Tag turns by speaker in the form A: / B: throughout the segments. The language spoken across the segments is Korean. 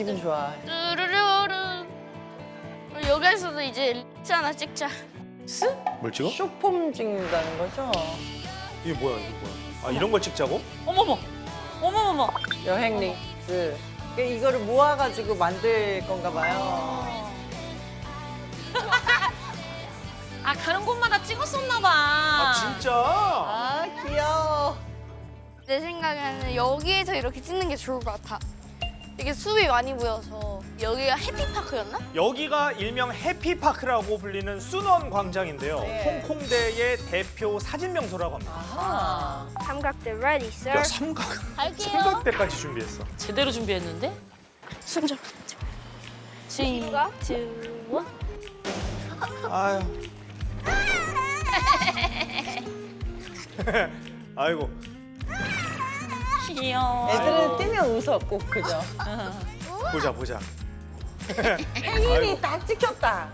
A: 기분 좋아.
B: 뚜루루루. 여기에서도 이제 리스 하나 찍자.
C: 뭘 찍어?
A: 쇼폼 찍는다는 거죠?
C: 이게 뭐야 이게 뭐야? 아 이런 걸 찍자고?
D: 어머머. 어머머머.
A: 여행 링스. 이거를 모아가지고 만들 건가 봐요.
D: 아 가는 곳마다 찍었었나 봐.
C: 아 진짜?
A: 아 귀여워.
B: 내 생각에는 여기에서 이렇게 찍는 게 좋을 것 같아. 이게 숲이 많이 보여서 여기가 해피파크였나?
C: 여기가 일명 해피파크라고 불리는 순원 광장인데요.
A: 네.
C: 홍콩대의 대표 사진 명소라고 합니다.
A: 아.
B: 삼각대 ready, sir.
C: 야 삼각
B: 갈게요.
C: 삼각대까지 준비했어.
D: 제대로 준비했는데?
B: 숨좀
D: 지.
B: two,
C: 아유. 아이고
D: 귀여워.
A: 애들은 뛰면 웃어 꼭 그죠?
C: 보자 보자.
A: 팬이 딱 찍혔다.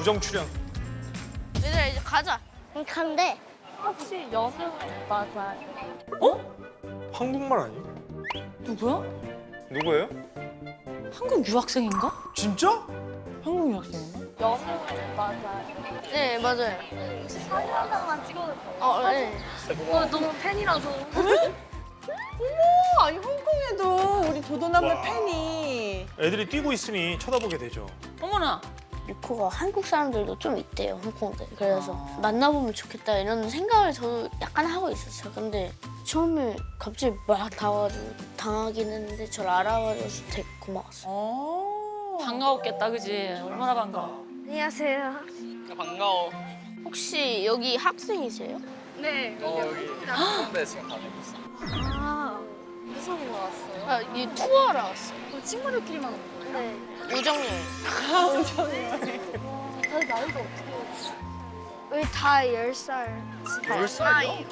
C: 우정 출연.
B: 얘들아 이제 가자.
E: 간대.
B: 혹시 여수 맞아요?
C: 한국말 아니?
D: 누구야?
C: 누구예요?
D: 한국 유학생인가?
C: 진짜?
D: 한국 유학생인가?
B: 여수 맞아요. 네 맞아요. 혹시 사진만 찍어도 어 네. 어, 너무 팬이라서.
A: 어머, 아니 홍콩에도 우리 도도남매
C: 와.
A: 팬이.
C: 애들이 뛰고 있으니 쳐다보게 되죠.
D: 어머나.
E: 유코가 한국 사람들도 좀 있대요, 홍콩들. 그래서 만나보면 좋겠다 이런 생각을 저도 약간 하고 있었어요. 근데 처음에 갑자기 막 나와가지고 당하긴 했는데 저를 알아봐줘서 되게 고마웠어요.
A: 어.
D: 반가웠겠다, 그지? 얼마나 반가워.
B: 안녕하세요.
F: 반가워.
B: 혹시 여기 학생이세요? 네.
F: 어, 여기 홍대 지금 다니고 있어.
B: 아일 나왔어요? 아, 이 투어를 왔어요. 친구들끼리만 온 거예요? 네. 우정 여행. 다들 나이가 어떻게 되세요? 우리 다 10살. 10살이요?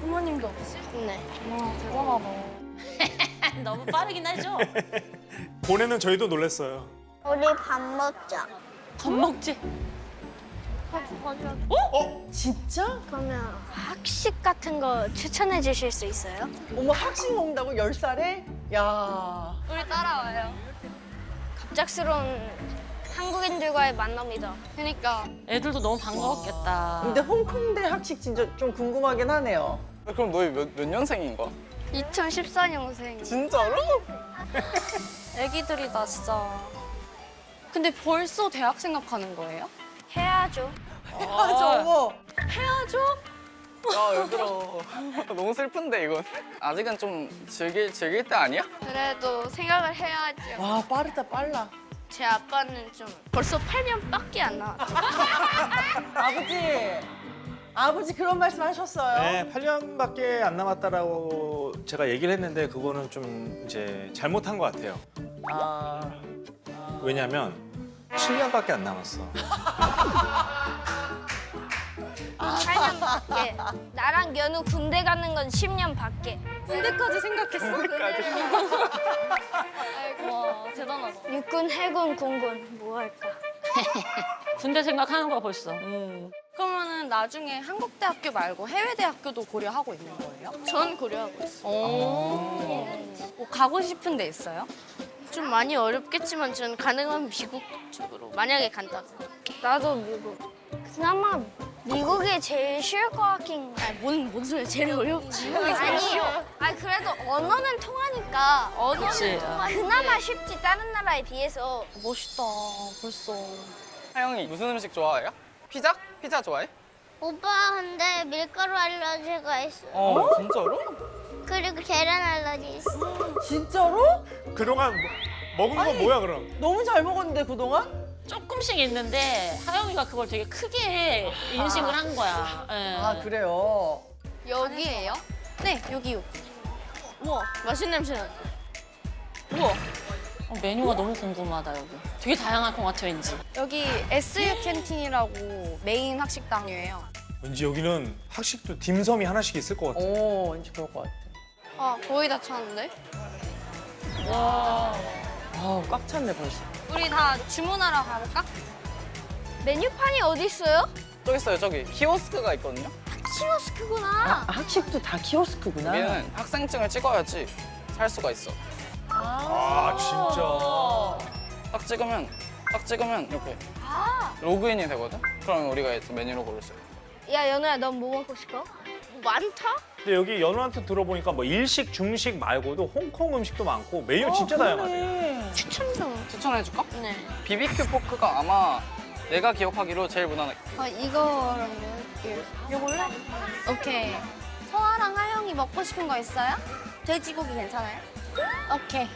B: 부모님도 없으세요? 네. 와, 대단하다.
D: 너무 빠르긴 하죠?
C: 보내는 저희도 놀랐어요.
E: 우리 밥 먹자.
D: 밥 먹지?
A: 진짜?
B: 그러면 학식 같은 거 추천해 주실 수 있어요?
A: 어머 학식 먹는다고 열 살에? 야.
B: 우리 따라와요. 갑작스러운 한국인들과의 만남이다. 그러니까
D: 애들도 너무 반가웠겠다.
A: 근데 홍콩대 학식 진짜 좀 궁금하긴 하네요.
F: 그럼 너희 몇, 몇 년생인 거야?
B: 2014년생.
F: 진짜로?
G: 애기들이다 진짜. 근데 벌써 대학 생각하는 거예요?
B: 해야죠.
A: 맞아 어머.
F: 야, 얘들아. 너무 슬픈데, 이건. 아직은 좀 즐길, 즐길 때 아니야?
B: 그래도 생각을 해야죠.
A: 와 빠르다 빨라.
B: 제 아빠는 좀 벌써 8년밖에 안 나왔죠.
A: 아버지. 아버지 그런 말씀 하셨어요?
C: 네, 8년밖에 안 남았다라고 제가 얘기를 했는데 그거는 좀 이제 잘못한 것 같아요.
A: 아.
C: 왜냐면 7년밖에 안 남았어.
B: 8년 밖에. 나랑 연우 군대 가는 건 10년 밖에.
G: 군대까지 생각했어? 와 대단하다.
B: 육군, 해군, 공군 뭐 할까?
D: 군대 생각하는 거야, 벌써.
A: 음.
G: 그러면은 나중에 한국 대학교 말고 해외 대학교도 고려하고 있는 거예요?
B: 전 고려하고 있어.
G: 오. 뭐 가고 싶은 데 있어요?
B: 좀 많이 어렵겠지만 전 가능하면 미국 쪽으로 만약에 간다면. 나도 미국. 그나마 미국이 제일 쉬울 것 같긴. 아니 뭔, 뭔 소리야? 제일 어렵지. 아니요. 아니 그래도 언어는 통하니까 언어는
D: 그치.
B: 통하. 그나마 쉽지 다른 나라에 비해서.
G: 멋있다 벌써.
F: 하영이 무슨 음식 좋아해요? 피자? 피자 좋아해?
E: 오빠 근데 밀가루 알러지가 있어.
F: 어, 진짜로?
E: 그리고 계란 알러지 있어.
A: 진짜로?
C: 그동안 뭐- 먹은 거 뭐야 그럼?
A: 너무 잘 먹었는데 그동안?
D: 조금씩 있는데 하영이가 그걸 되게 크게 인식을 한 거야. 예.
A: 아 그래요.
B: 여기에요?
G: 네 여기 여기.
B: 우와 맛있는 냄새 나.
D: 우와. 어, 메뉴가 너무 궁금하다, 여기. 되게 다양할 것 같아, 왠지.
G: 여기 SU 캔틴이라고 메인 학식당이에요.
C: 왠지 여기는 학식도 딤섬이 하나씩 있을 것 같아.
A: 오 왠지 그럴 것 같아.
B: 아 거의 다 찼는데?
A: 아우 꽉 찼네 벌써.
G: 우리 다 주문하러 가볼까?
B: 메뉴판이 어디 있어요?
F: 저기 있어요, 저기. 키오스크가 있거든요.
B: 키오스크구나.
A: 아, 학식도 다 키오스크구나.
F: 여기는 학생증을 찍어야지 살 수가 있어.
C: 아 진짜.
F: 딱 찍으면 딱 찍으면 이렇게 로그인이 되거든. 그러면 우리가 이제 메뉴로 고를 수 있어.
B: 야 연우야 넌 뭐 먹고 싶어? 많다?
C: 근데 여기 연우한테 들어보니까 뭐 일식, 중식 말고도 홍콩 음식도 많고 메뉴 진짜 다양하대.
B: 추천 좀.
F: 추천해줄까?
B: 네.
F: 비비큐 포크가 아마 내가 기억하기로 제일 무난해.
B: 어 이거랑 이거.
G: 이거 볼래? 오케이. 서아랑 하영이 먹고 싶은 거 있어요? 돼지고기 괜찮아요?
B: 오케이.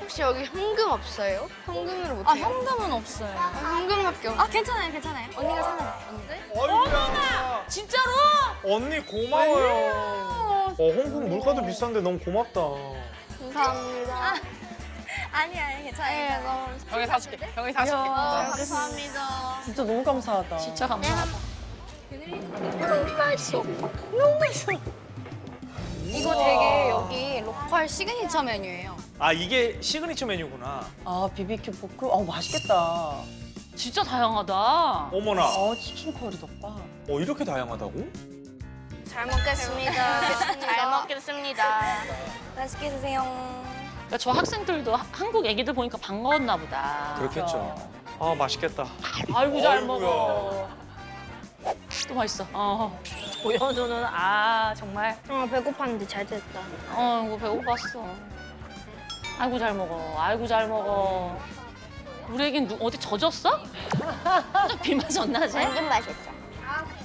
B: 혹시 여기 현금 없어요? 현금으로
G: 못아
B: 해요?
G: 현금은 없어요.
B: 현금밖에 없.
G: 아 괜찮아요, 괜찮아요. 언니가 사면 돼.
C: 어머나.
D: 진짜로?
C: 언니 고마워요. 어 홍콩 물가도 비싼데 너무 고맙다.
B: 감사합니다.
G: 아니 아니 괜찮아요.
B: 네, 너무
F: 형이 사줄게. 형이 사줄게.
B: 어, 감사합니다.
A: 진짜 너무 감사하다.
D: 진짜 감사하다.
B: 너무 맛있어. 너무 맛있어.
G: 이거 되게 여기 로컬 시그니처 메뉴예요.
C: 아 이게 시그니처 메뉴구나.
A: 아 비비큐 포크? 어 맛있겠다.
D: 진짜 다양하다.
C: 어머나.
A: 어 치킨 커리 덮밥.
C: 어 이렇게 다양하다고?
B: 잘 먹겠습니다. 잘 먹겠습니다.
G: 맛있게 드세요.
D: 그러니까 저 학생들도 하- 한국 애기들 보니까 반가웠나 보다.
C: 그렇겠죠. 아 맛있겠다.
D: 아이고 잘. 먹어. 또 맛있어. 어.
A: 고현우는 아 정말
B: 어 배고팠는데 잘 됐다.
D: 어, 이거 배고팠어. 아이고 잘 먹어. 아이고 잘 먹어. 우리 애긴 누, 어디 젖었어? 비 맞았나 쟤?
E: 완전 맛있어.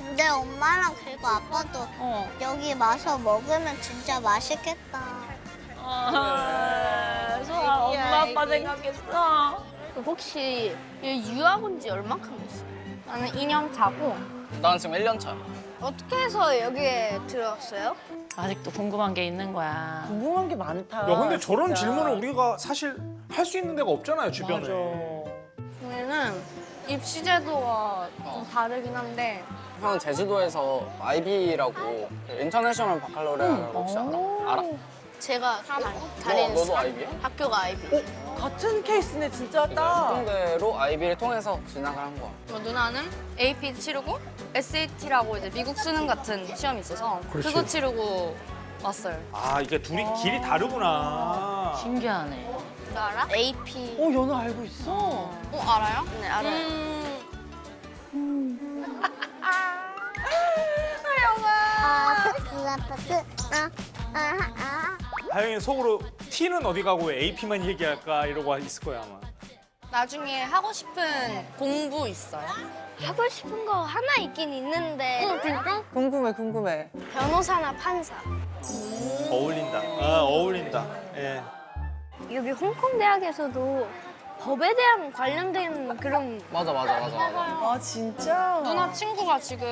E: 근데 엄마랑 그리고 아빠도
D: 어.
E: 여기 와서 먹으면 진짜 맛있겠다.
D: 아, 소아 엄마 아빠 생각했어.
B: 혹시 여기 유학 온 지 얼마큼 됐어?
G: 나는 2년 차고
F: 난 지금 1년 차.
B: 어떻게 해서 여기에 들어왔어요?
D: 아직도 궁금한 게 있는 거야.
A: 궁금한 게 많다.
C: 야 근데 저런
A: 진짜.
C: 질문을 우리가 사실 할 수 있는 데가 없잖아요 주변에.
A: 맞아.
G: 저희는 입시 제도와 좀 다르긴 한데
F: 형은 제주도에서 IB라고 인터내셔널 바칼로레아라고 혹시 알아? 알아?
B: 제가 다-
F: 너,
B: 다니는
F: 너도 IB야?
B: 학교가 아이비.
A: 같은 케이스네 진짜 딱.
F: 홍대로 IB를 통해서 진학을 한 거야.
G: 뭐 누나는 AP 치르고 SAT라고 이제 미국 수능 같은 시험이 있어서 그
C: 그렇지.
G: 거 치르고 왔어요.
C: 아 이게 둘이 길이 다르구나.
D: 신기하네.
B: 너 알아? AP.
A: 어 연우 알고 있어.
G: 어 알아요?
B: 네 알아요.
G: 음,
E: 아파트 아, 아, 아.
C: 하영이 속으로 T는 어디 가고 왜 AP만 얘기할까 이러고 있을 거야 아마.
G: 나중에 하고 싶은 공부 있어요?
B: 하고 싶은 거 하나 있긴 있는데. 진짜?
A: 궁금해 궁금해.
B: 변호사나 판사.
C: 어울린다. 아 어울린다. 예.
B: 여기 홍콩 대학에서도 법에 대한 관련된 그런
F: 맞아 맞아 맞아 맞아.
A: 아 진짜.
G: 누나 친구가 지금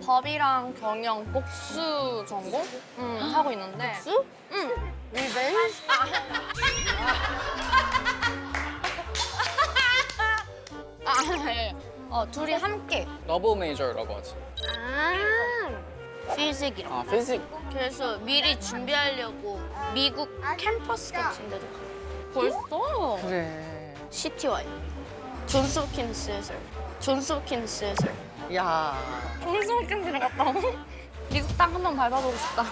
G: 법이랑 경영 복수 전공 음, 하고 있는데
B: 수? 응. 리벤지?
G: 아, 예. 어, 둘이 함께
F: 러브 메이저라고 하지.
B: 아. 피직이랑.
F: 아 피직.
B: 그래서 미리 준비하려고 미국 캠퍼스 같은 데도 가고.
G: 벌써
A: 그래.
B: CTY. 존스 홉킨스에서. 존스 홉킨스에서.
A: 야.
G: 갔다 온 미국 땅 한 번 밟아보고 싶다.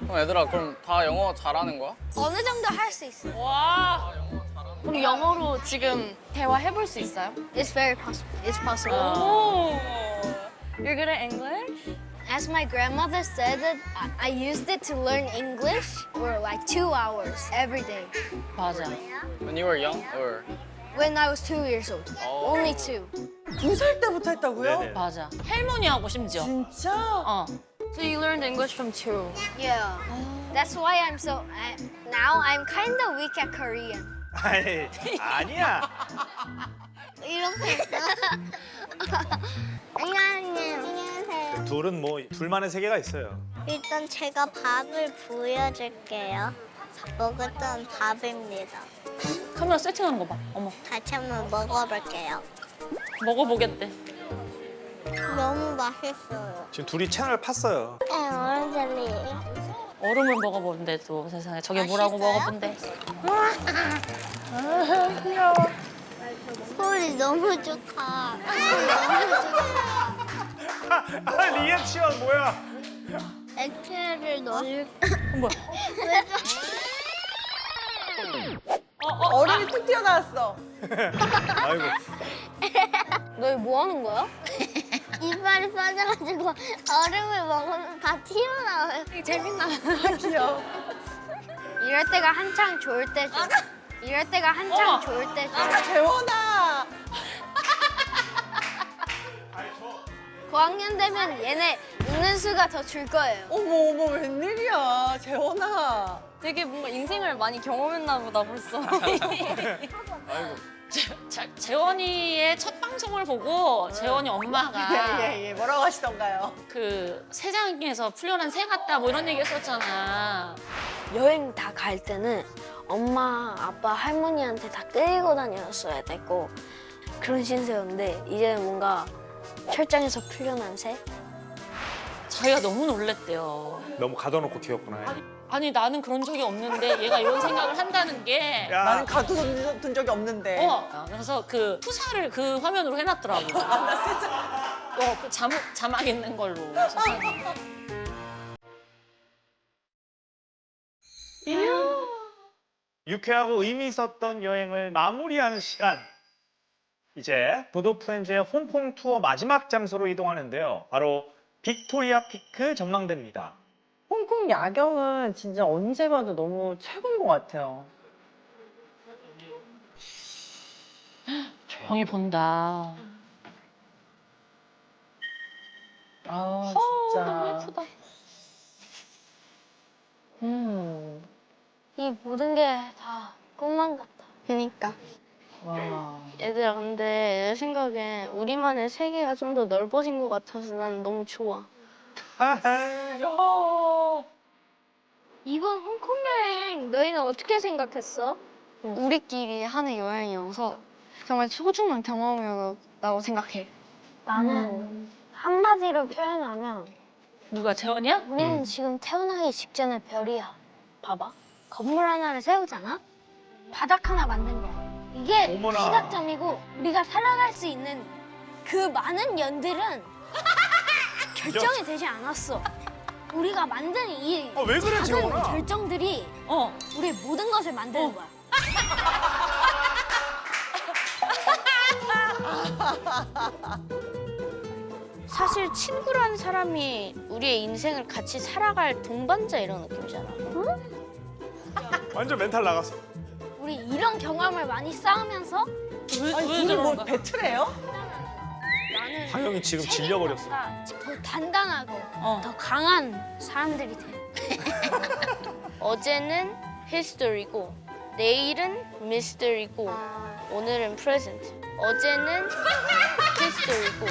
F: 그럼 얘들아 그럼 다 영어 잘하는 거야?
B: 어느 정도 할 수 있어.
D: 와.
G: 그럼 영어로 지금 대화해볼 수 있어요?
B: It's very possible. It's possible.
G: 오. You're good at English?
B: As my grandmother said, that I I used it to learn English for like two hours every day
D: 맞아.
F: When you were young or?
B: When I was two years old.
F: 어.
B: Only two.
A: 두 살 때부터 했다고요?
C: 네네.
D: 맞아. 할머니하고 심지어.
A: 진짜?
D: 어.
G: So you learned English from two.
B: Yeah. That's why I'm so. I, now I'm kind of weak at Korean.
C: 아니 아니야.
B: 이렇게 있어.
E: 안녕하세요. 안녕하세요.
C: 둘은 뭐 둘만의 세계가 있어요.
E: 일단 제가 밥을 보여줄게요. 먹었던 밥입니다.
D: 카메라 세팅하는 거 봐. 어머.
E: 같이 한번 먹어볼게요.
D: 먹어보겠대.
E: 너무 맛있어요.
C: 지금 둘이 채널 팠어요.
E: 네, 오렌지
D: 얼음을 먹어보는데 또 세상에 저게 뭐라고
E: 맛있어요?
D: 먹어본대.
E: 소리 너무 좋다. 소리 너무 좋다.
C: 아 리액션 뭐야?
E: 액체를 넣을
D: 뭐야?
A: 툭 튀어나왔어.
C: 아이고.
G: 너뭐 하는 거야?
E: 이빨이 빠져가지고 얼음을 먹으면 다 튀어나와요.
G: 재밌나?
A: 귀여워.
B: 이럴 때가 한창 좋을 때죠. 이럴 때가 한창
D: 어머.
B: 좋을 때죠.
A: 아, 재원아.
B: 고학년 되면 얘네 웃는 수가 더 줄 거예요.
A: 어머, 어머, 웬일이야. 재원아.
G: 되게 뭔가 인생을 많이 경험했나 보다 벌써.
D: 자, 재원이의 첫 방송을 보고 재원이 엄마가
A: 예, 예, 예. 뭐라고 하시던가요?
D: 그 세상에서 풀려난 새 같다 뭐 이런 얘기 했었잖아.
E: 여행 다 갈 때는 엄마, 아빠, 할머니한테 다 끌고 다녔어야 되고 그런 신세였는데 이제는 뭔가 철장에서 풀려난 새?
D: 자기가 너무 놀랬대요.
C: 너무 가둬놓고 튀었구나.
D: 아니 나는 그런 적이 없는데 얘가 이런 생각을 한다는 게
C: 야,
A: 나는 가둬둔 둔 적이 없는데.
D: 어, 그래서 그 푸사를 그 화면으로 해놨더라고. 어, 그 자막, 자막 있는 걸로. 세상에.
C: 유쾌하고 의미 있었던 여행을 마무리하는 시간. 이제 도도 프렌즈의 홍콩 투어 마지막 장소로 이동하는데요. 바로 빅토리아 피크 전망대입니다.
A: 홍콩 야경은 진짜 언제 봐도 너무 최고인 것 같아요.
D: 조용히 본다.
A: 아,
D: 너무
A: 진짜.
D: 예쁘다.
A: 음.
E: 이 모든 게 다 꿈만 같아.
B: 그니까.
A: 와.
E: 얘들아 근데 내 생각엔 우리만의 세계가 좀 더 넓어진 것 같아서 난 너무 좋아.
B: 이번 홍콩 여행 너희는 어떻게 생각했어?
G: 우리끼리 하는 여행이어서 정말 소중한 경험이라고 생각해.
E: 나는 한마디로 표현하면
D: 누가 재원이야?
E: 우리는 지금 태어나기 직전의 별이야. 봐봐. 건물 하나를 세우잖아? 바닥 하나 만든 거야. 이게
C: 어머나.
E: 시작점이고 우리가 살아갈 수 있는 그 많은 연들은 결정이 되지 않았어. 우리가 만든 이
C: 아, 왜 그래,
E: 작은
C: 재원아?
E: 결정들이
D: 어.
E: 우리의 모든 것을 만드는 거야. 사실 친구라는 사람이 우리의 인생을 같이 살아갈 동반자 이런 느낌이잖아.
C: 완전 멘탈 나갔어.
E: 우리 이런 경험을 많이 쌓으면서
D: 왜,
A: 아니,
D: 왜
A: 둘이 뭐? 배틀해요?
E: 나는
C: 하영이 지금 질려버렸어.
E: 더 단단하고
D: 어.
E: 더 강한 사람들이 돼. 어제는 히스토리고 내일은 미스터리고 오늘은 프레젠트. 어제는 히스토리고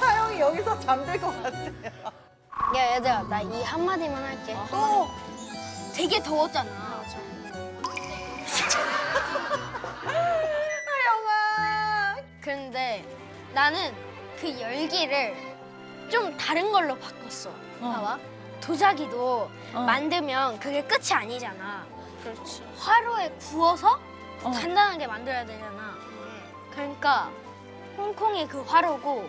A: 하영이 여기서 잠들 것 같아요.
E: 야 얘들아 나 이 한마디만 할게.
A: 어,
E: 되게 더웠잖아. 근데 나는 그 열기를 좀 다른 걸로 바꿨어. 봐봐. 도자기도
D: 어.
E: 만들면 그게 끝이 아니잖아. 그렇지. 화로에 구워서
D: 어.
E: 단단하게 만들어야 되잖아. 그러니까 홍콩이 그 화로고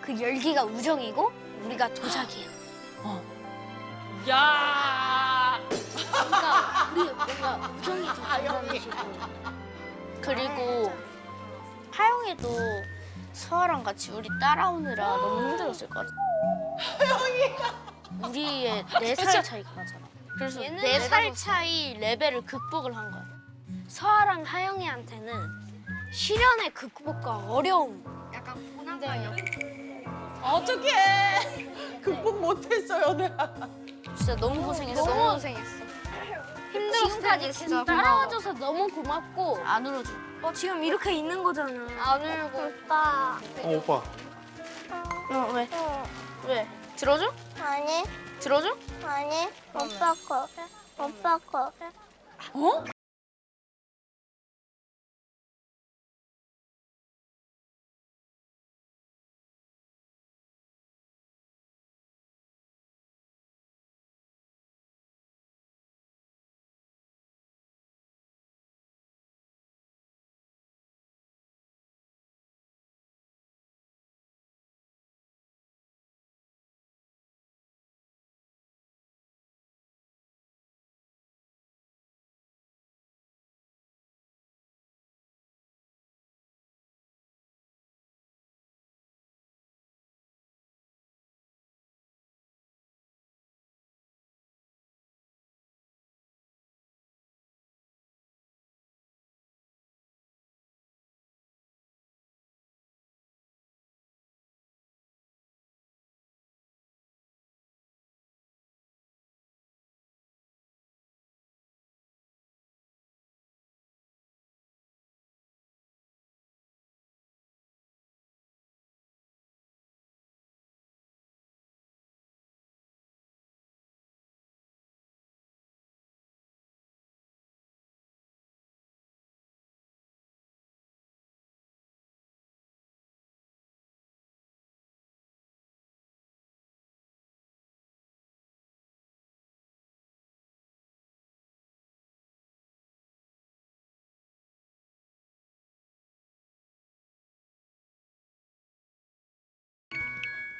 E: 그 열기가 우정이고 우리가 도자기야.
D: 야.
E: 그러니까 우리 뭔가 우정이 더 단단해지고 그리고 하영이도 서아랑 같이 우리 따라오느라 너무 힘들었을 것 같아. 하영이가 우리의 네 살 차이가 나잖아. 그래서
B: 얘는
E: 네 살 차이 레벨을 극복을 한 거야. 서아랑 하영이한테는 시련의 극복과 어려움.
B: 약간 고난과요.
A: 어떡해. 극복 못했어요, 내가.
E: 진짜 너무 고생했어.
B: 너무 고생했어.
E: 힘들었을
B: 지금까지
E: 때
B: 진짜
E: 따라와줘서 너무 고맙고 안 울어줘. 어 지금 이렇게 있는 거잖아.
B: 안 울고.
E: 오빠.
C: 어, 오빠.
E: 어 왜? 왜? 들어줘?
H: 아니,
E: 들어줘?
H: 아니, 오빠 거. 오빠 거.
D: 어?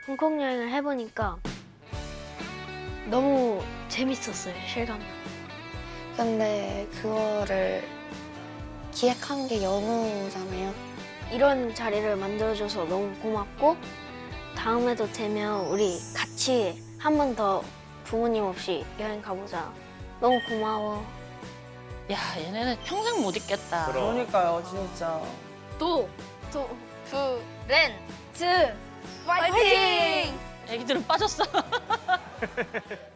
E: 홍콩 여행을 해보니까 너무 재밌었어요 실감.
I: 근데 그거를 기획한 게 연우잖아요.
E: 이런 자리를 만들어줘서 너무 고맙고 다음에도 되면 우리 같이 한 번 더 부모님 없이 여행 가보자. 너무 고마워.
D: 야 얘네는 평생 못 있겠다.
C: 그럼.
A: 그러니까요, 진짜.
B: 도, 도, 프, 렌, 즈, 파이팅!
D: 애기들은 빠졌어.